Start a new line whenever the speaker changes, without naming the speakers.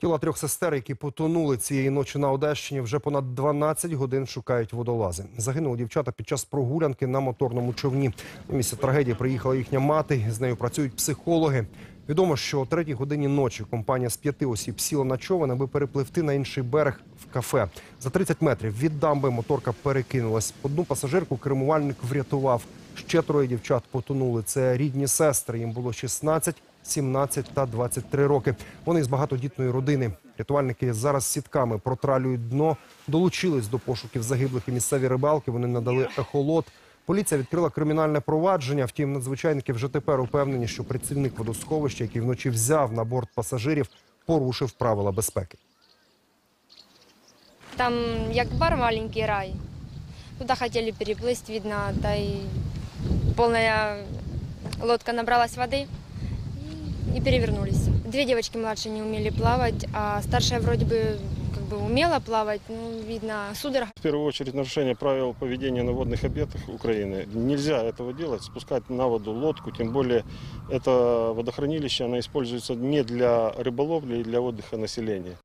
Тіла трьох сестер, які потонули цієї ночі на Одещині, вже понад 12 годин шукають водолази. Загинули дівчата під час прогулянки на моторному човні. На місце трагедії приїхала їхня мати. З нею працюють психологи. Відомо, що о третій годині ночі компанія з п'яти осіб сіла на човен, аби перепливти на інший берег в кафе. За 30 метрів від дамби моторка перекинулась. Одну пасажирку кермувальник врятував. Ще троє дівчат потонули. Це рідні сестри. Їм було 16, 17 та 23 роки. Вони з багатодітної родини. Рятувальники зараз сітками протралюють дно, долучились до пошуків загиблих і місцеві рибалки. Вони надали ехолот. Поліція відкрила кримінальне провадження. Втім, надзвичайники вже тепер упевнені, що працівник водосховища, який вночі взяв на борт пасажирів, порушив правила безпеки.
Там як бар маленький рай. Туда хотели переплыть, видно, да и полная лодка набралась воды и- и перевернулись. Две девочки младше не умели плавать, а старшая вроде бы как бы умела плавать, ну, видно, судорога.
В первую очередь нарушение правил поведения на водных объектах Украины. Нельзя этого делать, спускать на воду лодку, тем более это водохранилище, оно используется не для рыболовли и для отдыха населения.